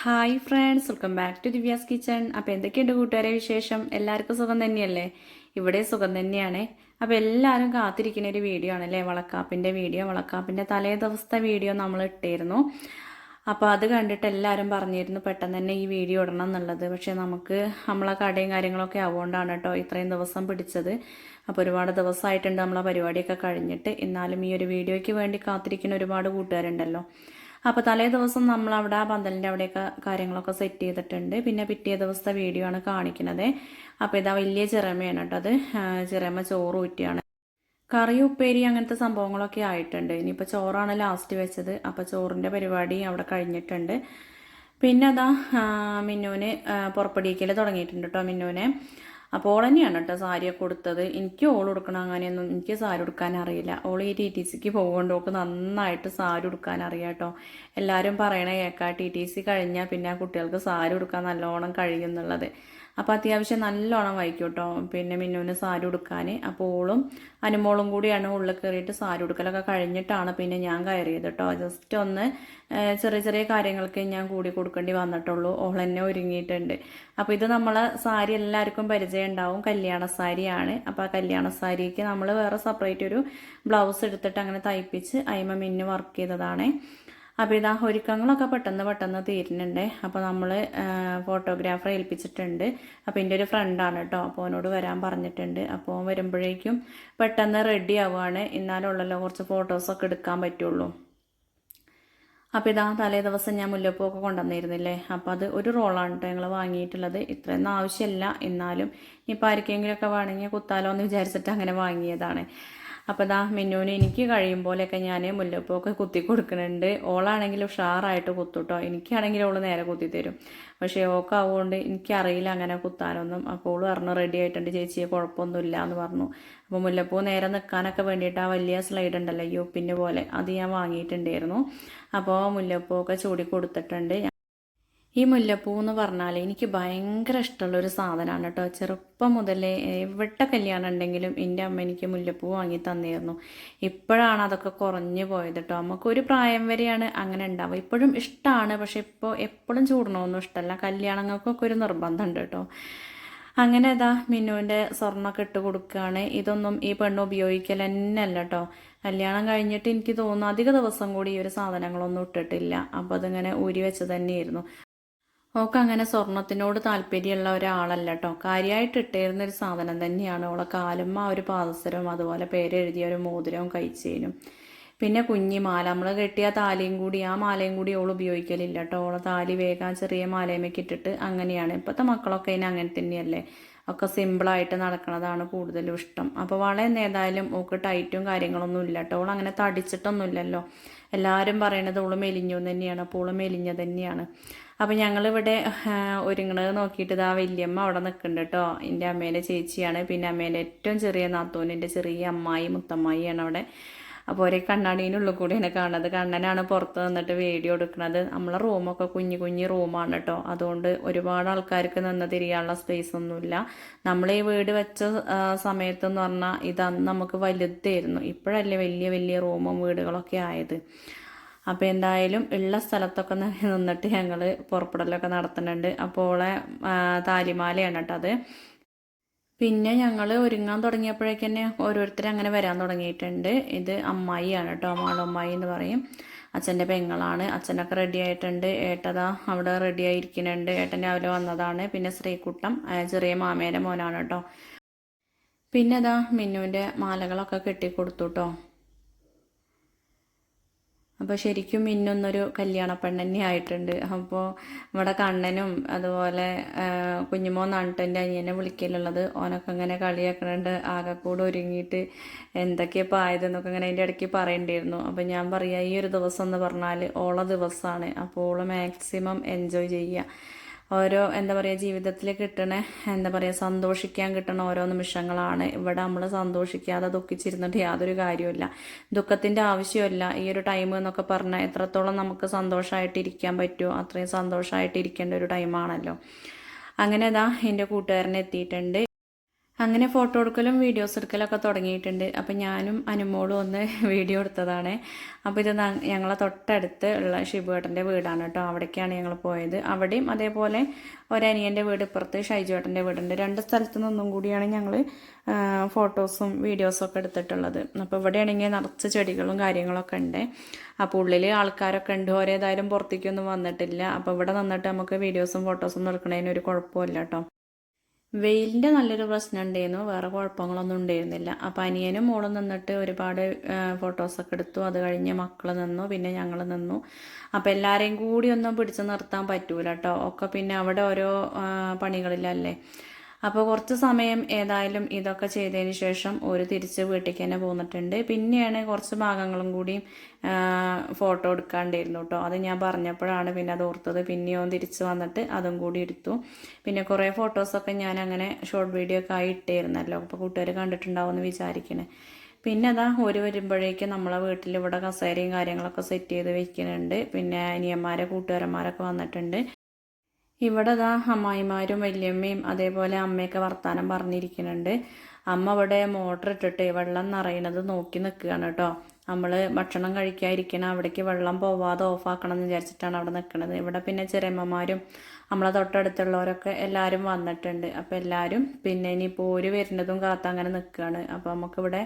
Hi friends welcome back to Divya's kitchen അപ്പോൾ എന്തൊക്കെയുണ്ട് കൂട്ടുകാരെ വിശേഷം? എല്ലാവർക്കും സുഖം തന്നെയല്ലേ? ഇവിടെ സുഖം തന്നെയാണ്. അപ്പോൾ എല്ലാവരും കാത്തിരിക്കുന്ന ഒരു വീഡിയോ ആണല്ലേ? വളക്കാപ്പിന്റെ വീഡിയോ വളക്കാപ്പിന്റെ തലേ ദിവസത്തെ വീഡിയോ നമ്മൾ ഇട്ടിരുന്നു. അപ്പോൾ അത് കണ്ടിട്ട് എല്ലാവരും പറഞ്ഞിരുന്നു പെട്ടെന്ന് തന്നെ ഈ വീഡിയോ ഇടണം എന്നുള്ളത്. പക്ഷേ നമുക്ക് നമ്മളെ കടയും കാര്യങ്ങളൊക്കെ ആവുകൊണ്ടാണ് കേട്ടോ ഇത്രയും ദിവസം പിടിച്ചത്. അപ്പോൾ ഒരുപാട് ദിവസമായിട്ടുണ്ട് നമ്മളെ പരിപാടിയൊക്കെ കഴിഞ്ഞിട്ട്. എന്നാലും ഈ ഒരു വീഡിയോയ്ക്ക് വേണ്ടി കാത്തിരിക്കുന്ന ഒരുപാട് കൂട്ടുകാരുണ്ടല്ലോ. അപ്പോൾ തലേ ദിവസം നമ്മൾ അവിടെ ആ പന്തലിന്റെ അവിടെയൊക്കെ കാര്യങ്ങളൊക്കെ സെറ്റ് ചെയ്തിട്ടുണ്ട്. പിന്നെ പിറ്റേ ദിവസത്തെ വീഡിയോ ആണ് കാണിക്കുന്നത്. അപ്പോൾ ഇതാ വലിയ ചിറമയാണ് കേട്ടോ അത്. ചിറമ ചോറ് ഊറ്റിയാണ്. കറി ഉപ്പേരി അങ്ങനത്തെ സംഭവങ്ങളൊക്കെ ആയിട്ടുണ്ട്. ഇനിയിപ്പോൾ ചോറാണ് ലാസ്റ്റ് വെച്ചത്. അപ്പോൾ ചോറിന്റെ പരിപാടി അവിടെ കഴിഞ്ഞിട്ടുണ്ട്. പിന്നെ അതാ മിന്നുവിന് പുറപ്പെടിയിക്കൽ തുടങ്ങിയിട്ടുണ്ട് കേട്ടോ മിന്നുവിനെ. അപ്പോൾ ഓൾ തന്നെയാണ് കേട്ടോ സാരിയൊക്കെ കൊടുത്തത്. എനിക്ക് ഓൾ കൊടുക്കണം അങ്ങനെയൊന്നും എനിക്ക് സാരി ഉടുക്കാൻ അറിയില്ല. ഓൾ ഈ ടി ടി സിക്ക് പോകുകൊണ്ട് ഓൾക്ക് നന്നായിട്ട് സാരി ഉടുക്കാൻ അറിയാം കേട്ടോ. എല്ലാവരും പറയണ കേൾക്കാം. ടി ടി സി കഴിഞ്ഞാൽ പിന്നെ കുട്ടികൾക്ക് സാരി ഉടുക്കാൻ നല്ലോണം കഴിയും എന്നുള്ളത്. അപ്പോൾ അത്യാവശ്യം നല്ലോണം വായിക്കും കേട്ടോ പിന്നെ മിന്നുവിന് സാരി ഉടുക്കാൻ അപ്പോൾ ഓളും അനുമോളും കൂടിയാണ് ഉള്ളിൽ കയറിയിട്ട് സാരി ഉടുക്കലൊക്കെ കഴിഞ്ഞിട്ടാണ് പിന്നെ ഞാൻ കയറിയത് കേട്ടോ ജസ്റ്റ് ഒന്ന് ചെറിയ ചെറിയ കാര്യങ്ങൾക്ക് ഞാൻ കൂടി കൊടുക്കേണ്ടി വന്നിട്ടുള്ളൂ. ഓൾ എന്നെ ഒരുങ്ങിയിട്ടുണ്ട്. അപ്പോൾ ഇത് നമ്മളെ സാരി എല്ലാവർക്കും പരിചയം ഉണ്ടാവും. കല്യാണ സാരിയാണ്. അപ്പോൾ ആ കല്യാണ സാരിക്ക് നമ്മൾ വേറെ സെപ്പറേറ്റ് ഒരു ബ്ലൗസ് എടുത്തിട്ട് അങ്ങനെ തയ്പ്പിച്ച് അയിമ മിന്നു വർക്ക് ചെയ്തതാണ്. അപ്പോൾ ഇതാ ഒരുക്കങ്ങളൊക്കെ പെട്ടെന്ന് പെട്ടെന്ന് തീരുന്നുണ്ട്. അപ്പോൾ നമ്മൾ ഫോട്ടോഗ്രാഫറെ ഏൽപ്പിച്ചിട്ടുണ്ട്. അപ്പോൾ എന്റെ ഒരു ഫ്രണ്ടാണ് കേട്ടോ അപ്പോൾ അവനോട് വരാൻ പറഞ്ഞിട്ടുണ്ട്. അപ്പോൾ വരുമ്പോഴേക്കും പെട്ടെന്ന് റെഡി ആവുകയാണ് എന്നാലുള്ളല്ലോ കുറച്ച് ഫോട്ടോസൊക്കെ എടുക്കാൻ പറ്റുള്ളൂ. അപ്പോൾ ഇതാ തലേ ദിവസം ഞാൻ മുല്ലപ്പൂവൊക്കെ കൊണ്ടുവന്നിരുന്നില്ലേ? അപ്പോൾ അത് ഒരു റോളാണ് കേട്ടോ ഞങ്ങൾ വാങ്ങിയിട്ടുള്ളത്. ഇത്രയൊന്നും ആവശ്യമില്ല എന്നാലും ഇനിയിപ്പോൾ ആർക്കെങ്കിലുമൊക്കെ വേണമെങ്കിൽ കുത്താലോ എന്ന് വിചാരിച്ചിട്ട് അങ്ങനെ വാങ്ങിയതാണ്. അപ്പോൾ ദാ മിന്നുവിന് എനിക്ക് കഴിയും പോലെയൊക്കെ ഞാൻ മുല്ലപ്പൂവൊക്കെ കുത്തി കൊടുക്കുന്നുണ്ട്. ഓളാണെങ്കിൽ ഉഷാറായിട്ട് കുത്തുട്ടോ. എനിക്കാണെങ്കിൽ ഓൾ നേരെ കുത്തി തരും. പക്ഷേ ഓക്കാവുകൊണ്ട് എനിക്കറിയില്ല അങ്ങനെ കുത്താനൊന്നും. അപ്പോൾ ഓൾ പറഞ്ഞു റെഡി ആയിട്ടുണ്ട് ചേച്ചിയെ കുഴപ്പമൊന്നുമില്ല എന്ന് പറഞ്ഞു. അപ്പോൾ മുല്ലപ്പൂ നേരെ നിൽക്കാനൊക്കെ വേണ്ടിയിട്ട് ആ വലിയ സ്ലൈഡ് ഉണ്ടല്ലോ യൂപ്പിന്റെ പോലെ അത് ഞാൻ വാങ്ങിയിട്ടുണ്ടായിരുന്നു. അപ്പോൾ മുല്ലപ്പൂ ഒക്കെ ചൂടി കൊടുത്തിട്ടുണ്ട്. ഈ മുല്ലപ്പൂ എന്ന് പറഞ്ഞാൽ എനിക്ക് ഭയങ്കര ഇഷ്ടമുള്ള ഒരു സാധനമാണ് കേട്ടോ. ചെറുപ്പം മുതലേ എവിടെ കല്യാണം ഉണ്ടെങ്കിലും എന്റെ അമ്മ എനിക്ക് മുല്ലപ്പൂ വാങ്ങി തന്നിരുന്നു. ഇപ്പോഴാണ് അതൊക്കെ കുറഞ്ഞു പോയത് കേട്ടോ. നമുക്ക് ഒരു പ്രായം വരെയാണ് അങ്ങനെ ഉണ്ടാവുക. ഇപ്പോഴും ഇഷ്ടമാണ് പക്ഷെ ഇപ്പോൾ എപ്പോഴും ചൂടണമൊന്നും ഇഷ്ടമല്ല. കല്യാണങ്ങൾക്കൊക്കെ ഒരു നിർബന്ധമുണ്ട് കേട്ടോ. അങ്ങനെ ഇതാ മിന്നുവിന്റെ സ്വർണമൊക്കെ ഇട്ട് കൊടുക്കുകയാണ്. ഇതൊന്നും ഈ പെണ്ണ് ഉപയോഗിക്കൽ തന്നെ അല്ല കേട്ടോ. കല്യാണം കഴിഞ്ഞിട്ട് എനിക്ക് തോന്നുന്നു അധിക ദിവസം കൂടി ഈ ഒരു സാധനങ്ങളൊന്നും ഇട്ടിട്ടില്ല. അപ്പോൾ അതിങ്ങനെ ഊരി വെച്ച് തന്നെയായിരുന്നു. ഓക്ക് അങ്ങനെ സ്വർണത്തിനോട് താല്പര്യമുള്ള ഒരാളല്ല കേട്ടോ കാര്യമായിട്ട് ഇട്ടേരുന്ന ഒരു സാധനം തന്നെയാണ്. ഓളെ കാലുമ്മ ഒരു പാദസരവും അതുപോലെ പേരെഴുതിയ ഒരു മോതിരവും കഴിച്ചേനും പിന്നെ കുഞ്ഞിമാല നമ്മൾ കെട്ടിയ താലിയും കൂടി ആ മാലയും കൂടി ഓൾ ഉപയോഗിക്കലില്ല കേട്ടോ ഓളെ താലി വേഗം ചെറിയ മാലയുമൊക്കെ ഇട്ടിട്ട് അങ്ങനെയാണ്. ഇപ്പോഴത്തെ മക്കളൊക്കെ അതിന് അങ്ങനെ തന്നെയല്ലേ. ഒക്കെ സിമ്പിളായിട്ട് നടക്കുന്നതാണ് കൂടുതലും ഇഷ്ടം. അപ്പോൾ വളയെന്ന് ഏതായാലും ഓക്ക് ടൈറ്റും കാര്യങ്ങളൊന്നും ഇല്ല കേട്ടോ ഓൾ അങ്ങനെ തടിച്ചിട്ടൊന്നുമില്ലല്ലോ. എല്ലാവരും പറയണത് ഓൾ മെലിഞ്ഞു തന്നെയാണ്. അപ്പോൾ ഓൾ മെലിഞ്ഞ തന്നെയാണ്. അപ്പോൾ ഞങ്ങളിവിടെ ഒരുങ്ങണത് നോക്കിയിട്ട് ഇതാ വല്യമ്മ അവിടെ നിൽക്കുന്നുണ്ട് കേട്ടോ എന്റെ അമ്മേന്റെ ചേച്ചിയാണ്. പിന്നെ അമ്മേന്റെ ഏറ്റവും ചെറിയ നാത്തൂൻ എന്റെ ചെറിയ അമ്മായി മുത്തമ്മായിയാണ് അവിടെ. അപ്പോൾ ഒരേ കണ്ണാടീനുള്ളിൽ കൂടിയാണ് കാണുന്നത്. കണ്ണനാണ് പുറത്ത് നിന്നിട്ട് വീഡിയോ എടുക്കുന്നത് നമ്മളെ റൂമൊക്കെ കുഞ്ഞു കുഞ്ഞു റൂമാണ് കേട്ടോ അതുകൊണ്ട് ഒരുപാട് ആൾക്കാർക്ക് നിന്ന് തിരിയാനുള്ള സ്പേസ് ഒന്നുമില്ല. നമ്മൾ ഈ വീട് വെച്ച സമയത്ത് സമയത്തെന്ന് പറഞ്ഞാൽ ഇത് നമുക്ക് വലുതായിരുന്നു. ഇപ്പോഴല്ലേ വലിയ വലിയ റൂമും വീടുകളൊക്കെ ആയത്. അപ്പോൾ എന്തായാലും ഉള്ള സ്ഥലത്തൊക്കെ നിന്നിട്ട് ഞങ്ങൾ പുറപ്പെടലൊക്കെ നടത്തുന്നുണ്ട്. അപ്പോൾ താലിമാലയാണ് കേട്ടോ അത്. പിന്നെ ഞങ്ങൾ ഒരുങ്ങാൻ തുടങ്ങിയപ്പോഴേക്ക് തന്നെ ഓരോരുത്തർ അങ്ങനെ വരാൻ തുടങ്ങിയിട്ടുണ്ട്. ഇത് അമ്മായിയാണ് കേട്ടോ മാളമ്മായി എന്ന് പറയും. അച്ഛന്റെ പെങ്ങളാണ്. അച്ഛനൊക്കെ റെഡി ആയിട്ടുണ്ട്. ഏട്ടതാ അവിടെ റെഡി ആയിരിക്കുന്നുണ്ട്. ഏട്ടൻ രാവിലെ വന്നതാണ്. പിന്നെ ശ്രീകുട്ടം ചെറിയ മാമേന്റെ മോനാണ് കേട്ടോ പിന്നെ അതാ മിന്നുവിന്റെ മാലകളൊക്കെ കെട്ടിക്കൊടുത്തു കേട്ടോ അപ്പോൾ ശരിക്കും മിന്നൊന്നൊരു കല്യാണ പെണ്ണന്നെ ആയിട്ടുണ്ട്. അപ്പോൾ നമ്മുടെ കണ്ണനും അതുപോലെ ആ, കുഞ്ഞുമോന്നാണ് എന്റെ അനിയനെ വിളിക്കലുള്ളത് ഓനൊക്കെ ഇങ്ങനെ കളിയാക്കണുണ്ട്. ആകെ കൂടെ ഒരുങ്ങിയിട്ട് എന്തൊക്കെയപ്പോൾ ആയതെന്നൊക്കെ ഇങ്ങനെ അതിന്റെ ഇടയ്ക്ക് പറയണ്ടായിരുന്നു. അപ്പോൾ ഞാൻ പറയാം ഈ ഒരു ദിവസം എന്ന് പറഞ്ഞാൽ ഓള ദിവസമാണ് അപ്പോൾ ഓൾ മാക്സിമം എൻജോയ് ചെയ്യുക ഓരോ എന്താ പറയുക ജീവിതത്തിൽ കിട്ടണ എന്താ പറയുക സന്തോഷിക്കാൻ കിട്ടണ ഓരോ നിമിഷങ്ങളാണ് ഇവിടെ നമ്മൾ സന്തോഷിക്കാതെ ദുഃഖിച്ചിരുന്നിട്ട് യാതൊരു കാര്യമില്ല ദുഃഖത്തിന്റെ ആവശ്യമില്ല ഈ ഒരു ടൈം എന്നൊക്കെ പറഞ്ഞാൽ എത്രത്തോളം നമുക്ക് സന്തോഷമായിട്ടിരിക്കാൻ പറ്റുമോ അത്രയും സന്തോഷമായിട്ടിരിക്കേണ്ട ഒരു ടൈമാണല്ലോ അങ്ങനെ ഇതാ എന്റെ കൂട്ടുകാരനെ എത്തിയിട്ടുണ്ട്. അങ്ങനെ ഫോട്ടോ എടുക്കലും വീഡിയോസ് എടുക്കലൊക്കെ തുടങ്ങിയിട്ടുണ്ട്. അപ്പം ഞാനും അനുമോളും ഒന്ന് വീഡിയോ എടുത്തതാണ്. അപ്പോൾ ഇത് ഞങ്ങളെ തൊട്ടടുത്ത് ഉള്ള ഷിബുവേട്ടന്റെ വീടാണ് കേട്ടോ. അവിടേക്കാണ് ഞങ്ങൾ പോയത്. അവിടെയും അതേപോലെ ഒരനിയന്റെ വീട് ഇപ്പുറത്ത് ഷൈജുവേട്ടന്റെ വീടുണ്ട്. രണ്ട് സ്ഥലത്തു നിന്നും കൂടിയാണ് ഞങ്ങൾ ഫോട്ടോസും വീഡിയോസും ഒക്കെ എടുത്തിട്ടുള്ളത്. അപ്പോൾ ഇവിടെയാണെങ്കിൽ നിറച്ച് ചെടികളും കാര്യങ്ങളൊക്കെ ഉണ്ട്. അപ്പോൾ ഉള്ളിൽ ആൾക്കാരൊക്കെ ഉണ്ട്. ഓരേതായാലും പുറത്തേക്കൊന്നും വന്നിട്ടില്ല. അപ്പോൾ ഇവിടെ നിന്നിട്ട് നമുക്ക് വീഡിയോസും ഫോട്ടോസും എടുക്കണതിന് ഒരു കുഴപ്പമില്ല കേട്ടോ. വെയിലിന്റെ നല്ലൊരു പ്രശ്നം ഉണ്ടായിരുന്നു. വേറെ കുഴപ്പങ്ങളൊന്നും ഉണ്ടായിരുന്നില്ല. അപ്പം അനിയനും മോളും നിന്നിട്ട് ഒരുപാട് ഫോട്ടോസൊക്കെ എടുത്തു. അത് കഴിഞ്ഞ് മക്കൾ നിന്നു. പിന്നെ ഞങ്ങൾ നിന്നു. അപ്പോൾ എല്ലാവരെയും കൂടി ഒന്നും പിടിച്ചു നിർത്താൻ പറ്റൂല കേട്ടോ ഒക്കെ പിന്നെ അവിടെ ഓരോ പണികളിലല്ലേ. അപ്പോൾ കുറച്ച് സമയം ഏതായാലും ഇതൊക്കെ ചെയ്തതിന് ശേഷം ഒരു തിരിച്ച് വീട്ടിലേക്ക് തന്നെ പോന്നിട്ടുണ്ട്. പിന്നെയാണ് കുറച്ച് ഭാഗങ്ങളും കൂടി ഫോട്ടോ എടുക്കാണ്ടായിരുന്നു കേട്ടോ. അത് ഞാൻ പറഞ്ഞപ്പോഴാണ് പിന്നെ അത് ഓർത്തത്. പിന്നെയും തിരിച്ച് വന്നിട്ട് അതും കൂടി എടുത്തു. പിന്നെ കുറേ ഫോട്ടോസൊക്കെ ഞാൻ അങ്ങനെ ഷോർട്ട് വീഡിയോ ഒക്കെ ആയി ഇട്ടായിരുന്നല്ലോ അപ്പോൾ കൂട്ടുകാർ കണ്ടിട്ടുണ്ടാവുമെന്ന് വിചാരിക്കണേ. പിന്നെ അതാ ഒരു വരുമ്പോഴേക്കും നമ്മളെ വീട്ടിൽ ഇവിടെ കസേരയും കാര്യങ്ങളൊക്കെ സെറ്റ് ചെയ്ത് വെക്കുന്നുണ്ട് പിന്നെ അനിയന്മാരെ കൂട്ടുകാരന്മാരൊക്കെ വന്നിട്ടുണ്ട്. ഇവിടെ ദാ അമ്മായിമാരും വല്യമ്മയും അതേപോലെ അമ്മയൊക്കെ വർത്താനം പറഞ്ഞിരിക്കുന്നുണ്ട്. അമ്മ ഇവിടെ മോട്ടർ ഇട്ടിട്ട് വെള്ളം നിറയണത് നോക്കി നിൽക്കുകയാണ് കേട്ടോ. നമ്മൾ ഭക്ഷണം കഴിക്കാതിരിക്കണം അവിടേക്ക് വെള്ളം പോവാതെ ഓഫാക്കണം എന്ന് വിചാരിച്ചിട്ടാണ് അവിടെ നിൽക്കുന്നത്. ഇവിടെ പിന്നെ ചെറിയമ്മമാരും നമ്മളെ തൊട്ടടുത്തുള്ളവരൊക്കെ എല്ലാവരും വന്നിട്ടുണ്ട്. അപ്പോൾ എല്ലാവരും പിന്നെ ഇനിയിപ്പോൾ ഓര് വരുന്നതും കാത്ത് അങ്ങനെ നിൽക്കുകയാണ്. അപ്പോൾ നമുക്കിവിടെ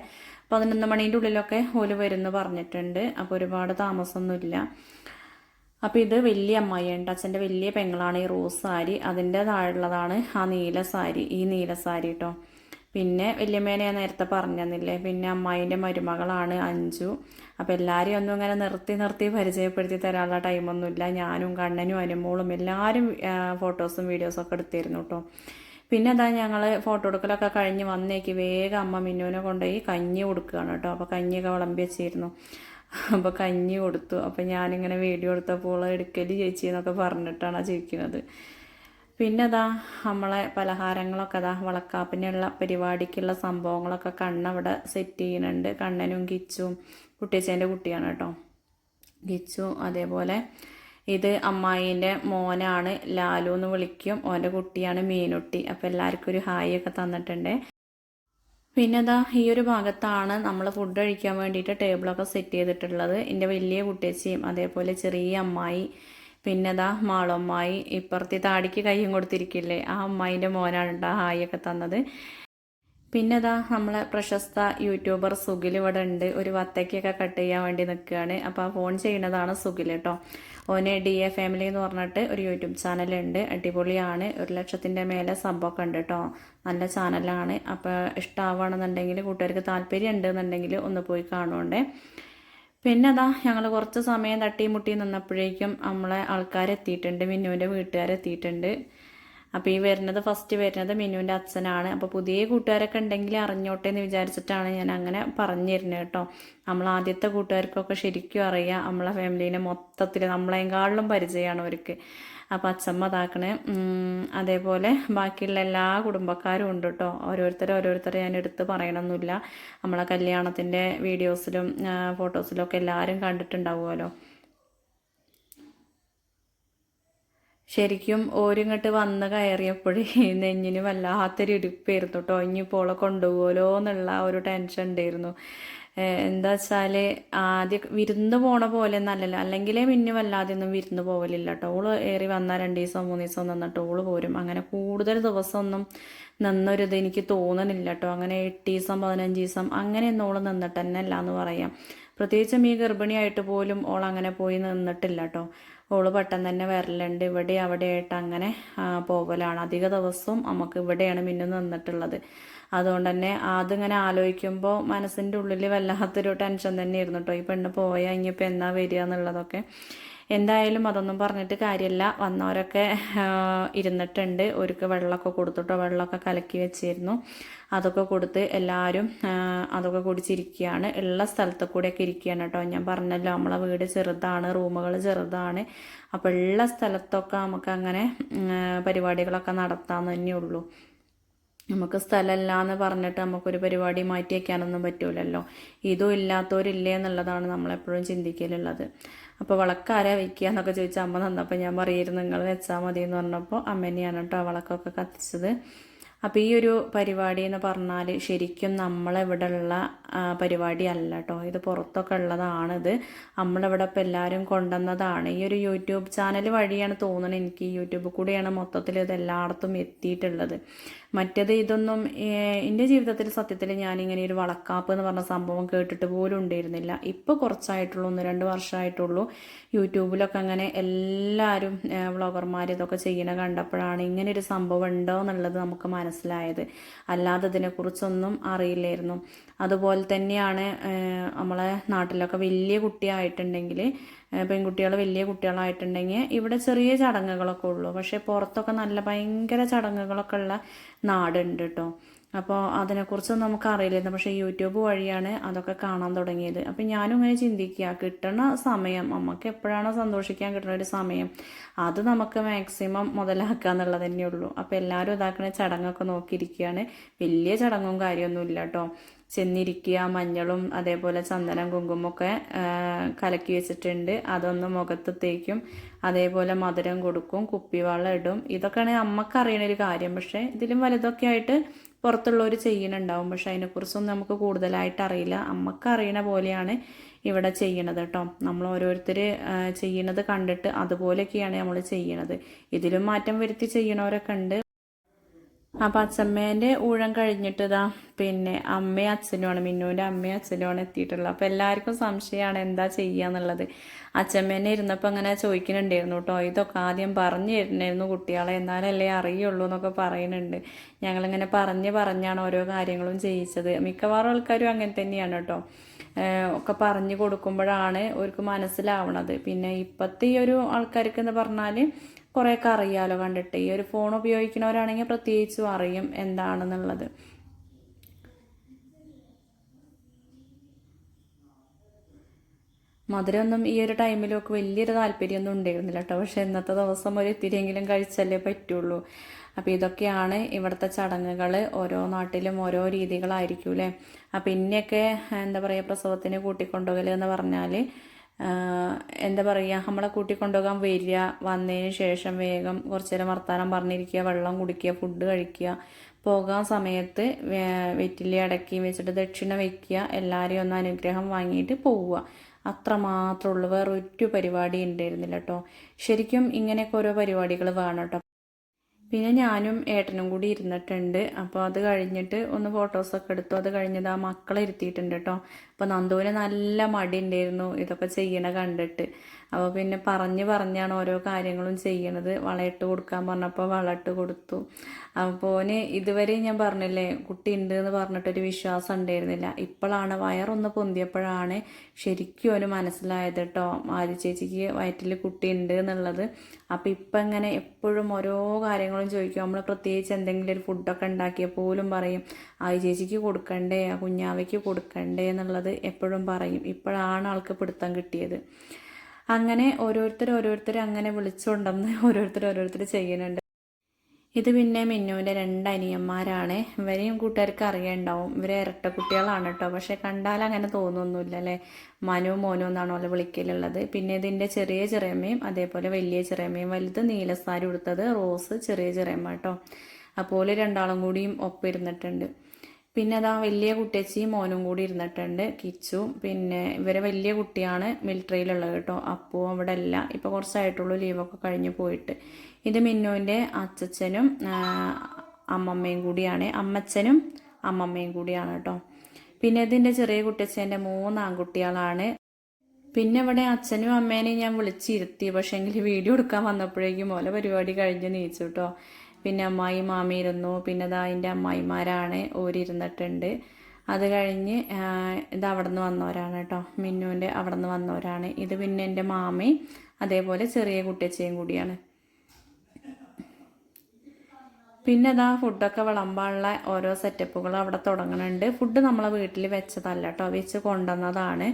പതിനൊന്ന് മണീന്റെ ഉള്ളിലൊക്കെ ഓൽ വരുമെന്ന് പറഞ്ഞിട്ടുണ്ട്. അപ്പോൾ ഒരുപാട് താമസമൊന്നുമില്ല. അപ്പോൾ ഇത് വലിയ അമ്മായിയുണ്ട് അച്ഛന്റെ വലിയ പെങ്ങളാണ് ഈ റോസ് സാരി. അതിന്റെ താഴെയുള്ളതാണ് ആ നീല സാരി ഈ നീല സാരി കേട്ടോ പിന്നെ വല്യമ്മേനെ ഞാൻ നേരത്തെ പറഞ്ഞെന്നില്ലേ പിന്നെ അമ്മായിന്റെ മരുമകളാണ് അഞ്ചു. അപ്പോൾ എല്ലാവരെയും ഒന്നും ഇങ്ങനെ നിർത്തി നിർത്തി പരിചയപ്പെടുത്തി തരാനുള്ള ടൈമൊന്നുമില്ല ഞാനും കണ്ണനും അനുമോളും എല്ലാവരും ഫോട്ടോസും വീഡിയോസും ഒക്കെ എടുത്തിരുന്നു കേട്ടോ പിന്നെ അതാ ഞങ്ങൾ ഫോട്ടോ എടുക്കലൊക്കെ കഴിഞ്ഞ് വന്നേക്ക് വേഗം അമ്മ മിന്നുവിനെ കൊണ്ടുപോയി കഞ്ഞി കൊടുക്കുകയാണ് കേട്ടോ അപ്പോൾ കഞ്ഞിയൊക്കെ വിളമ്പി വെച്ചിരുന്നു. അപ്പോൾ കഞ്ഞി കൊടുത്തു. അപ്പോൾ ഞാനിങ്ങനെ വീഡിയോ എടുത്തപ്പോൾ എടുക്കൽ ചേച്ചി എന്നൊക്കെ പറഞ്ഞിട്ടാണ് ചിരിക്കുന്നത് പിന്നെ അതാ നമ്മളെ പലഹാരങ്ങളൊക്കെ അതാ വളക്കാപ്പിനുള്ള പരിപാടിക്കുള്ള സംഭവങ്ങളൊക്കെ കണ്ണവിടെ സെറ്റ് ചെയ്യുന്നുണ്ട്. കണ്ണനും കിച്ചും കുട്ടിയച്ചേന്റെ കുട്ടിയാണ് കേട്ടോ. ഗിച്ചു അതേപോലെ ഇത് അമ്മായിന്റെ മോനാണ്. ലാലു എന്ന് വിളിക്കും. ഓന്റെ കുട്ടിയാണ് മീനുട്ടി. അപ്പോൾ എല്ലാവർക്കും ഒരു ഹായ് ഒക്കെ തന്നിട്ടുണ്ട്. പിന്നെ അതാ ഈ ഒരു ഭാഗത്താണ് നമ്മൾ ഫുഡ് കഴിക്കാൻ വേണ്ടിയിട്ട് ടേബിളൊക്കെ സെറ്റ് ചെയ്തിട്ടുള്ളത്. എന്റെ വലിയ കുട്ടിയച്ചിയും അതേപോലെ ചെറിയ അമ്മായി പിന്നെ അതാ മാളമ്മായി ഇപ്പുറത്തെ താടിക്ക് കയ്യും കൊടുത്തിരിക്കില്ലേ ആ അമ്മായിന്റെ മോനാണ് കേട്ടോ ഹായൊക്കെ തന്നത്. പിന്നെ അതാ നമ്മളെ പ്രശസ്ത യൂട്യൂബർ സുഖിൽ ഇവിടെ ഉണ്ട് ഒരു വത്തയ്ക്കൊക്കെ കട്ട് ചെയ്യാൻ വേണ്ടി നിൽക്കുകയാണ് അപ്പോൾ ആ ഫോൺ ചെയ്യുന്നതാണ് സുഖിൽ കേട്ടോ ഓന് ഡി എ ഫാമിലി എന്ന് പറഞ്ഞിട്ട് ഒരു യൂട്യൂബ് ചാനലുണ്ട്. അടിപൊളിയാണ്. ഒരു ലക്ഷത്തിന്റെ മേലെ സംഭവമൊക്കെ ഉണ്ട് കേട്ടോ നല്ല ചാനലാണ്. അപ്പോൾ ഇഷ്ടമാവുകയാണെന്നുണ്ടെങ്കിൽ കൂട്ടുകാർക്ക് താല്പര്യം ഉണ്ടെന്നുണ്ടെങ്കിൽ ഒന്ന് പോയി കാണുകൊണ്ടേ പിന്നെ അതാ ഞങ്ങൾ കുറച്ച് സമയം തട്ടി മുട്ടി നിന്നപ്പോഴേക്കും നമ്മളെ ആൾക്കാരെത്തിയിട്ടുണ്ട്. മിന്നുവിന്റെ വീട്ടുകാരെത്തിയിട്ടുണ്ട്. അപ്പോൾ ഈ വരുന്നത് ഫസ്റ്റ് വരുന്നത് മിനുവിന്റെ അച്ഛനാണ്. അപ്പോൾ പുതിയ കൂട്ടുകാരൊക്കെ ഉണ്ടെങ്കിൽ അറിഞ്ഞോട്ടെ എന്ന് വിചാരിച്ചിട്ടാണ് ഞാൻ അങ്ങനെ പറഞ്ഞിരുന്നത് കേട്ടോ. നമ്മൾ ആദ്യത്തെ കൂട്ടുകാർക്കൊക്കെ ശരിക്കും അറിയാം. നമ്മളെ ഫാമിലീനെ മൊത്തത്തിൽ നമ്മളെങ്കാളിലും പരിചയമാണ് അവർക്ക്. അപ്പോൾ അച്ഛമ്മ താക്കണേ അതേപോലെ ബാക്കിയുള്ള എല്ലാ കുടുംബക്കാരും ഉണ്ട് കേട്ടോ. ഓരോരുത്തരെ ഓരോരുത്തരെ ഞാൻ എടുത്ത് പറയണമെന്നില്ല നമ്മളെ കല്യാണത്തിന്റെ വീഡിയോസിലും ഫോട്ടോസിലും ഒക്കെ എല്ലാവരും കണ്ടിട്ടുണ്ടാവുമല്ലോ. ശരിക്കും ഓരിങ്ങോട്ട് വന്ന് കയറിയപ്പോഴേ നെഞ്ഞിന് വല്ലാത്തൊരു ഇരിപ്പായിരുന്നു കേട്ടോ ഇനിയിപ്പോൾ ഓളെ കൊണ്ടുപോകലോ എന്നുള്ള ഒരു ടെൻഷൻ ഉണ്ടായിരുന്നു. എന്താ വെച്ചാൽ ആദ്യം വിരുന്ന് പോണ പോലെ ഒന്നല്ലല്ലോ. അല്ലെങ്കിൽ മിന്നു വല്ലാതെ ഒന്നും വിരുന്ന് പോകലില്ല ഓൾ ഏറി വന്നാൽ രണ്ട് ദിവസം മൂന്ന് ദിവസം നിന്നിട്ട് ഓൾ പോരും. അങ്ങനെ കൂടുതൽ ദിവസമൊന്നും നിന്നൊരിത് എനിക്ക് തോന്നണില്ല കേട്ടോ അങ്ങനെ എട്ട് ദിവസം പതിനഞ്ച് ദിവസം അങ്ങനെയൊന്നും ഓൾ നിന്നിട്ട് തന്നെ അല്ല എന്ന് പറയാം. പ്രത്യേകിച്ചും ഈ ഗർഭിണിയായിട്ട് പോലും ഓൾ അങ്ങനെ പോയി നിന്നിട്ടില്ല കേട്ടോ ഓൾ പെട്ടെന്ന് തന്നെ വരലുണ്ട്. ഇവിടെ അവിടെ ആയിട്ട് അങ്ങനെ പോകലാണ് അധിക ദിവസവും നമുക്ക് ഇവിടെയാണ് മിന്നു നിന്നിട്ടുള്ളത്. അതുകൊണ്ട് തന്നെ അതിങ്ങനെ ആലോചിക്കുമ്പോൾ മനസ്സിന്റെ ഉള്ളിൽ വല്ലാത്തൊരു ടെൻഷൻ തന്നെ ആയിരുന്നു കേട്ടോ ഈ പെണ്ണ് പോയാൽ ഇനിയിപ്പോൾ എന്നാ വരിക എന്നുള്ളതൊക്കെ. എന്തായാലും അതൊന്നും പറഞ്ഞിട്ട് കാര്യമില്ല വന്നവരൊക്കെ ഇരുന്നിട്ടുണ്ട്. ഒരുക്ക് വെള്ളമൊക്കെ കൊടുത്തിട്ടോ വെള്ളമൊക്കെ കലക്കി വെച്ചിരുന്നു. അതൊക്കെ കൊടുത്ത് എല്ലാവരും അതൊക്കെ കുടിച്ചിരിക്കുകയാണ്. ഉള്ള സ്ഥലത്ത് കൂടെയൊക്കെ ഇരിക്കുകയാണ് കേട്ടോ. ഞാൻ പറഞ്ഞല്ലോ നമ്മളെ വീട് ചെറുതാണ് റൂമുകൾ ചെറുതാണ്. അപ്പോൾ ഉള്ള സ്ഥലത്തൊക്കെ നമുക്ക് അങ്ങനെ പരിപാടികളൊക്കെ നടത്താമെന്ന് തന്നെ ഉള്ളൂ നമുക്ക് സ്ഥലമില്ല എന്ന് പറഞ്ഞിട്ട് നമുക്കൊരു പരിപാടി മാറ്റി വയ്ക്കാനൊന്നും പറ്റൂലല്ലോ. ഇതും ഇല്ലാത്തവരില്ലേ എന്നുള്ളതാണ് നമ്മളെപ്പോഴും ചിന്തിക്കലുള്ളത്. അപ്പോൾ വിളക്കാരാ വെക്കുക എന്നൊക്കെ ചോദിച്ചാൽ അമ്മ തന്നപ്പോൾ ഞാൻ പറയുമായിരുന്നു നിങ്ങൾ വെച്ചാൽ മതി എന്ന് പറഞ്ഞപ്പോൾ അമ്മ തന്നെയാണ് കേട്ടോ വിളക്കൊക്കെ കത്തിച്ചത്. അപ്പോൾ ഈ ഒരു പരിപാടി എന്ന് പറഞ്ഞാൽ ശരിക്കും നമ്മളിവിടെ ഉള്ള പരിപാടി അല്ല കേട്ടോ ഇത് പുറത്തൊക്കെ ഉള്ളതാണിത് നമ്മളിവിടെ ഇപ്പോൾ എല്ലാവരും കൊണ്ടുവന്നതാണ്. ഈ ഒരു യൂട്യൂബ് ചാനൽ വഴിയാണ് തോന്നുന്നത് എനിക്ക്. യൂട്യൂബ് കൂടെയാണ് മൊത്തത്തിൽ ഇത് എല്ലായിടത്തും എത്തിയിട്ടുള്ളത്. മറ്റത് ഇതൊന്നും എന്റെ ജീവിതത്തിൽ സത്യത്തിൽ ഞാനിങ്ങനെ ഒരു വളക്കാപ്പ് എന്ന് പറഞ്ഞ സംഭവം കേട്ടിട്ട് പോലും ഉണ്ടായിരുന്നില്ല. ഇപ്പോൾ കുറച്ചായിട്ടുള്ളൂ ഒന്ന് രണ്ട് വർഷമായിട്ടുള്ളൂ യൂട്യൂബിലൊക്കെ അങ്ങനെ എല്ലാവരും വ്ളോഗർമാർ ഇതൊക്കെ ചെയ്യണ കണ്ടപ്പോഴാണ് ഇങ്ങനെ ഒരു സംഭവം ഉണ്ടോ എന്നുള്ളത് നമുക്ക് മനസ്സിലായത്. അല്ലാതെ ഇതിനെക്കുറിച്ചൊന്നും അറിയില്ലായിരുന്നു. അതുപോലെ തന്നെയാണ് നമ്മളെ നാട്ടിലൊക്കെ വലിയ കുട്ടിയായിട്ടുണ്ടെങ്കിൽ പെൺകുട്ടികൾ വലിയ കുട്ടികളായിട്ടുണ്ടെങ്കിൽ ഇവിടെ ചെറിയ ചടങ്ങുകളൊക്കെ ഉള്ളൂ. പക്ഷേ പുറത്തൊക്കെ നല്ല ഭയങ്കര ചടങ്ങുകളൊക്കെ ഉള്ള നാടുണ്ട് കേട്ടോ അപ്പോൾ അതിനെക്കുറിച്ചൊന്നും നമുക്ക് അറിയില്ലായിരുന്നു പക്ഷേ യൂട്യൂബ് വഴിയാണ് അതൊക്കെ കാണാൻ തുടങ്ങിയത്. അപ്പം ഞാനും ഇങ്ങനെ ചിന്തിക്കുക കിട്ടണ സമയം നമുക്ക് എപ്പോഴാണോ സന്തോഷിക്കാൻ കിട്ടുന്ന ഒരു സമയം അത് നമുക്ക് മാക്സിമം മുതലാക്കുക എന്നുള്ളത് തന്നെയുള്ളൂ. അപ്പോൾ എല്ലാവരും ഇതാക്കുന്ന ചടങ്ങൊക്കെ നോക്കിയിരിക്കുകയാണ്. വലിയ ചടങ്ങും കാര്യമൊന്നുമില്ല കേട്ടോ ചെന്നിരിക്കുക മഞ്ഞളും അതേപോലെ ചന്ദനം കുങ്കുമൊക്കെ കലക്കി വെച്ചിട്ടുണ്ട്. അതൊന്ന് മുഖത്ത് തേക്കും അതേപോലെ മധുരം കൊടുക്കും കുപ്പിവെള്ളം ഇടും. ഇതൊക്കെയാണ് അമ്മയ്ക്ക് അറിയണ ഒരു കാര്യം. പക്ഷേ ഇതിലും വലുതൊക്കെ ആയിട്ട് പുറത്തുള്ളവർ ചെയ്യുന്നുണ്ടാവും. പക്ഷെ അതിനെക്കുറിച്ചൊന്നും നമുക്ക് കൂടുതലായിട്ട് അറിയില്ല. അമ്മയ്ക്ക് അറിയണ പോലെയാണ് ഇവിടെ ചെയ്യണത് കേട്ടോ. നമ്മൾ ഓരോരുത്തർ ചെയ്യണത് കണ്ടിട്ട് അതുപോലെയൊക്കെയാണ് നമ്മൾ ചെയ്യണത്. ഇതിലും മാറ്റം വരുത്തി ചെയ്യണവരൊക്കെ ഉണ്ട്. അപ്പം അച്ഛമ്മേന്റെ ഊഴം കഴിഞ്ഞിട്ടതാ പിന്നെ അമ്മയും അച്ഛനുമാണ് മിന്നുവിന്റെ അമ്മയും അച്ഛനുമാണ് എത്തിയിട്ടുള്ളത്. അപ്പോൾ എല്ലാവർക്കും സംശയമാണ് എന്താ ചെയ്യുക എന്നുള്ളത്. അച്ഛമ്മേനെ ഇരുന്നപ്പോൾ അങ്ങനെ ചോദിക്കുന്നുണ്ടായിരുന്നു കേട്ടോ ഇതൊക്കെ ആദ്യം പറഞ്ഞു തരുന്നായിരുന്നു കുട്ടികളെ എന്നാലല്ലേ അറിയുള്ളൂ എന്നൊക്കെ പറയുന്നുണ്ട്. ഞങ്ങളിങ്ങനെ പറഞ്ഞ് പറഞ്ഞാണ് ഓരോ കാര്യങ്ങളും ചെയ്യിച്ചത്. മിക്കവാറും ആൾക്കാരും അങ്ങനെ തന്നെയാണ് കേട്ടോ. ഒക്കെ പറഞ്ഞു കൊടുക്കുമ്പോഴാണ് അവർക്ക് മനസ്സിലാവണത്. പിന്നെ ഇപ്പോഴത്തെ ഈ ഒരു ആൾക്കാർക്ക് എന്ന് പറഞ്ഞാൽ കുറേയൊക്കെ അറിയാലോ കണ്ടിട്ട്. ഈ ഒരു ഫോൺ ഉപയോഗിക്കുന്നവരാണെങ്കിൽ പ്രത്യേകിച്ചും അറിയും എന്താണെന്നുള്ളത്. മധുരമൊന്നും ഈ ഒരു ടൈമിലൊക്കെ വലിയൊരു താല്പര്യമൊന്നും ഉണ്ടായിരുന്നില്ല കേട്ടോ. പക്ഷെ ഇന്നത്തെ ദിവസം ഒരു ഇത്തിരിയെങ്കിലും കഴിച്ചല്ലേ പറ്റുള്ളൂ. അപ്പോൾ ഇതൊക്കെയാണ് ഇവിടുത്തെ ചടങ്ങുകൾ ഓരോ നാട്ടിലും ഓരോ രീതികളായിരിക്കും അല്ലേ? അപ്പം ഇനിയൊക്കെ എന്താ പറയുക പ്രസവത്തിന് കൂട്ടിക്കൊണ്ടുപോകൽ എന്ന് പറഞ്ഞാൽ എന്താ പറയുക നമ്മളെ കൂട്ടിക്കൊണ്ടുപോകാൻ വരിക വന്നതിന് ശേഷം വേഗം കുറച്ച് നേരം വർത്താനം പറഞ്ഞിരിക്കുക വെള്ളം കുടിക്കുക ഫുഡ് കഴിക്കുക പോകാൻ സമയത്ത് വെറ്റിലി അടക്കി വെച്ചിട്ട് ദക്ഷിണ വയ്ക്കുക എല്ലാവരെയും ഒന്ന് അനുഗ്രഹം വാങ്ങിയിട്ട് പോവുക. അത്ര മാത്രമുള്ളൂ വേറെ ഒരു പരിപാടി ഉണ്ടായിരുന്നില്ല കേട്ടോ ശരിക്കും ഇങ്ങനെയൊക്കെ ഓരോ പരിപാടികൾ വേണം കേട്ടോ പിന്നെ ഞാനും ഏട്ടനും കൂടി ഇരുന്നിട്ടുണ്ട്. അപ്പോൾ അത് കഴിഞ്ഞിട്ട് ഒന്ന് ഫോട്ടോസൊക്കെ എടുത്തു. അത് കഴിഞ്ഞത് ആ മക്കളെ ഇരുത്തിയിട്ടുണ്ട് കേട്ടോ അപ്പോൾ നന്ദുവിന് നല്ല മടി ഉണ്ടായിരുന്നു ഇതൊക്കെ ചെയ്യണ കണ്ടിട്ട്. അപ്പോൾ പിന്നെ പറഞ്ഞ് പറഞ്ഞാണ് ഓരോ കാര്യങ്ങളും ചെയ്യണത്. വളയിട്ട് കൊടുക്കാൻ പറഞ്ഞപ്പോൾ വളയിട്ട് കൊടുത്തു. അപ്പോൾ ഇതുവരെ ഞാൻ പറഞ്ഞില്ലേ കുട്ടി ഉണ്ട് എന്ന് പറഞ്ഞിട്ടൊരു വിശ്വാസം ഉണ്ടായിരുന്നില്ല. ഇപ്പോഴാണ് വയറൊന്ന് പൊന്തിയപ്പോഴാണ് ശരിക്കും ഓന് മനസ്സിലായത് കേട്ടോ ആര്യ ചേച്ചിക്ക് വയറ്റിൽ കുട്ടി ഉണ്ട് എന്നുള്ളത് അപ്പോൾ ഇപ്പം ഇങ്ങനെ എപ്പോഴും ഓരോ കാര്യങ്ങളും ചോദിക്കും. നമ്മൾ പ്രത്യേകിച്ച് എന്തെങ്കിലും ഒരു ഫുഡൊക്കെ ഉണ്ടാക്കിയ പോലും പറയും ആര്യ ചേച്ചിക്ക് കൊടുക്കണ്ടേ ആ കുഞ്ഞാവയ്ക്ക് കൊടുക്കണ്ടേ എന്നുള്ളത് എപ്പോഴും പറയും. ഇപ്പോഴാണ് ആൾക്ക് പിടുത്തം കിട്ടിയത്. അങ്ങനെ ഓരോരുത്തർ ഓരോരുത്തർ അങ്ങനെ വിളിച്ചുകൊണ്ടെന്ന് ഓരോരുത്തർ ഓരോരുത്തർ ചെയ്യുന്നുണ്ട്. ഇത് പിന്നെ മിന്നുവിന്റെ രണ്ട് അനിയന്മാരാണ്. ഇവരെയും കൂട്ടുകാർക്ക് അറിയാണ്ടാവും ഇവരെ ഇരട്ട കുട്ടികളാണ് കേട്ടോ. പക്ഷെ കണ്ടാൽ അങ്ങനെ തോന്നുന്നൊന്നുമില്ല അല്ലേ? മനു മോനു എന്നാണോ അല്ലെ വിളിക്കലുള്ളത്. പിന്നെ ഇതിന്റെ ചെറിയ ചെറിയമ്മയും അതേപോലെ വലിയ ചെറിയമ്മയും. വലുത് നീലസാരി ഉടുത്തത് റോസ് ചെറിയ ചെറിയമ്മ കേട്ടോ. അപ്പോൾ രണ്ടാളും കൂടിയും ഒപ്പം ഇരുന്നിട്ടുണ്ട് പിന്നെ അതാ വലിയ കുട്ടിയച്ചിയും മോനും കൂടി ഇരുന്നിട്ടുണ്ട് കിച്ചു. പിന്നെ ഇവരെ വലിയ കുട്ടിയാണ് മിലിറ്ററിയിലുള്ളത് കേട്ടോ. അപ്പോ അവിടെ അല്ല ഇപ്പോൾ കുറച്ചായിട്ടുള്ളൂ ലീവൊക്കെ കഴിഞ്ഞ് പോയിട്ട്. ഇത് മിന്നുവിന്റെ അച്ചച്ചനും അമ്മമ്മയും കൂടിയാണ്. അമ്മച്ചനും അമ്മമ്മയും കൂടിയാണ് കേട്ടോ. പിന്നെ ഇതിന്റെ ചെറിയ കുട്ടിയച്ഛന്റെ മൂന്ന് ആൺകുട്ടികളാണ്. പിന്നെ ഇവിടെ അച്ഛനും അമ്മേനെയും ഞാൻ വിളിച്ചിരുത്തി പക്ഷേ എങ്കിൽ വീഡിയോ എടുക്കാൻ വന്നപ്പോഴേക്കും ഓല പരിപാടി കഴിഞ്ഞ് നീച്ചു കേട്ടോ. പിന്നെ അമ്മായി മാമി ഇരുന്നു. പിന്നെ ഇതാ അതിന്റെ അമ്മായിമാരാണ് ഓരിരുന്നിട്ടുണ്ട്. അത് കഴിഞ്ഞ് ഇത് അവിടെ നിന്ന് വന്നവരാണ് കേട്ടോ. മിന്നുവിന്റെ അവിടെ നിന്ന് വന്നവരാണ്. ഇത് പിന്നെ എന്റെ മാമയും അതേപോലെ ചെറിയ കുട്ടിയച്ചയും കൂടിയാണ്. പിന്നെ അതാ ഫുഡൊക്കെ വിളമ്പാനുള്ള ഓരോ സെറ്റപ്പുകളും അവിടെ തുടങ്ങുന്നുണ്ട് ഫുഡ് നമ്മളെ വീട്ടിൽ വെച്ചതല്ല കേട്ടോ. വെച്ച് കൊണ്ടുവന്നതാണ്.